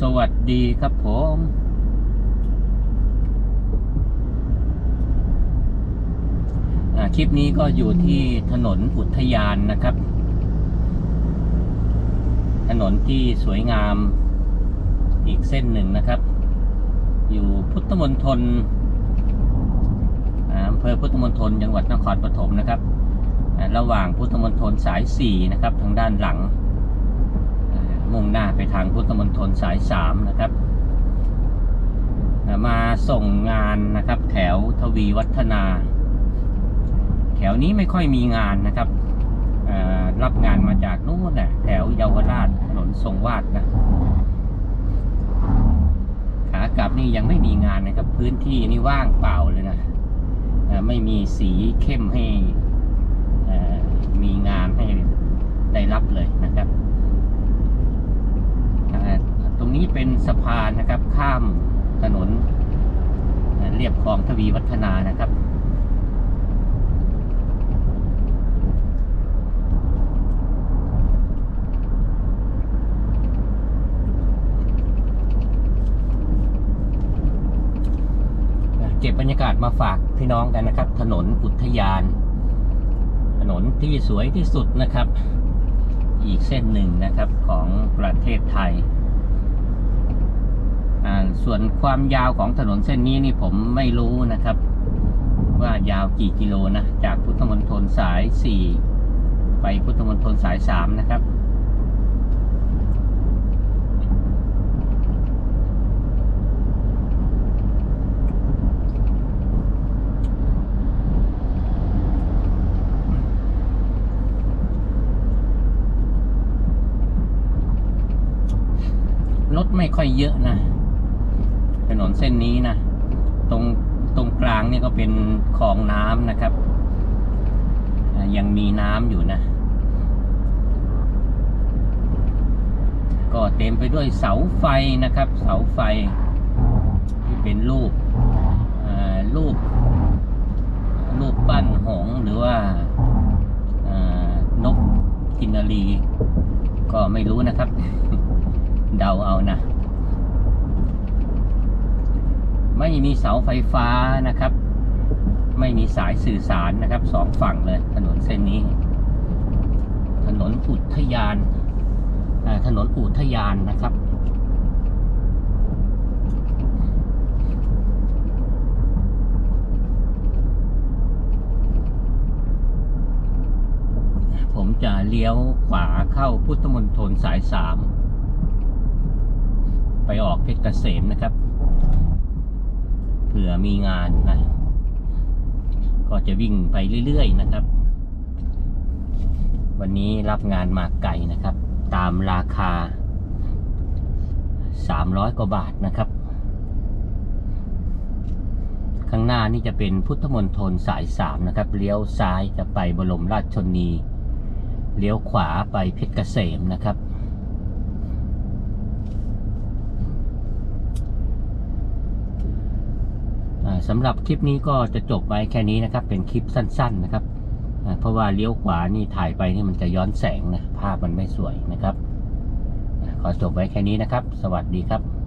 สวัสดีครับผมคลิปนี้ก็อยู่ที่ถนนอุทยานนะครับ ถนนที่สวยงามอีกเส้นหนึ่งนะครับ อยู่พุทธมณฑลอ่าอำเภอพุทธมณฑลจังหวัดนครปฐมนะครับ ระหว่างพุทธมณฑลสาย 4 นะครับ ทางด้านหลัง มุ่งหน้าไปทางพุทธมณฑลสายสามนะครับ มาส่งงานนะครับแถวทวีวัฒนา แถวนี้ไม่ค่อยมีงานนะครับรับงานมาจากนู่นแหละแถวเยาวราชถนนทรงวาดนะขากลับนี่ยังไม่มีงานนะครับ พื้นที่นี่ว่างเปล่าเลยนะไม่มีสีเข้มให้อ่ามีงานให้ได้รับเลยนะครับ อ่าตรงนี้เป็น สะพานนะครับ ข้ามถนนเรียบคลองทวีวัฒนานะครับเก็บบรรยากาศมาฝากพี่น้องกันนะครับ ถนนอุทยาน ถนนที่สวยที่สุดนะครับ อีกเส้นหนึ่งนะครับของประเทศไทย ส่วนความยาวของถนนเส้นนี้นี่ผมไม่รู้นะครับ ว่ายาวกี่กิโลนะ จากพุทธมณฑลสาย 4 ไปพุทธมณฑลสาย 3 นะครับรถไม่ค่อยเยอะนะ นนเส้นนี้นะ ตรงตรงกลางนี่ก็เป็นคลองน้ำนะครับ ยังมีน้ำอยู่นะ ก็เต็มไปด้วยเสาไฟนะครับ เสาไฟที่เป็นรูปรูป รูปปั้นหงส์หรือว่าอ่านกกินรี ก็ไม่รู้นะครับ เดาเอานะ ไม่มีเสาไฟฟ้านะครับ ไม่มีสายสื่อสารนะครับสองฝั่งเลยถนนเส้นนี้ ถนนอุทยานถนนอุทยานนะครับผมจะเลี้ยวขวาเข้าพุทธมณฑลสายสามไปออกเพชรเกษมนะครับ เผื่อมีงานนะ ก็จะวิ่งไปเรื่อยๆนะครับ วันนี้รับงานมาไก่นะครับ ตามราคา 300 กว่าบาทนะครับ ข้างหน้านี่จะเป็นพุทธมณฑลสาย 3 นะครับ เลี้ยวซ้ายจะไปบรมราชชนี เลี้ยวขวาไปเพชรเกษมนะครับ อ่า สำหรับคลิปนี้ก็จะจบไว้แค่นี้นะครับ เป็นคลิปสั้นๆนะครับ เพราะว่าเลี้ยวขวานี่ถ่ายไปนี่มันจะย้อนแสงนะ ภาพมันไม่สวยนะครับ ขอจบไว้แค่นี้นะครับ สวัสดีครับ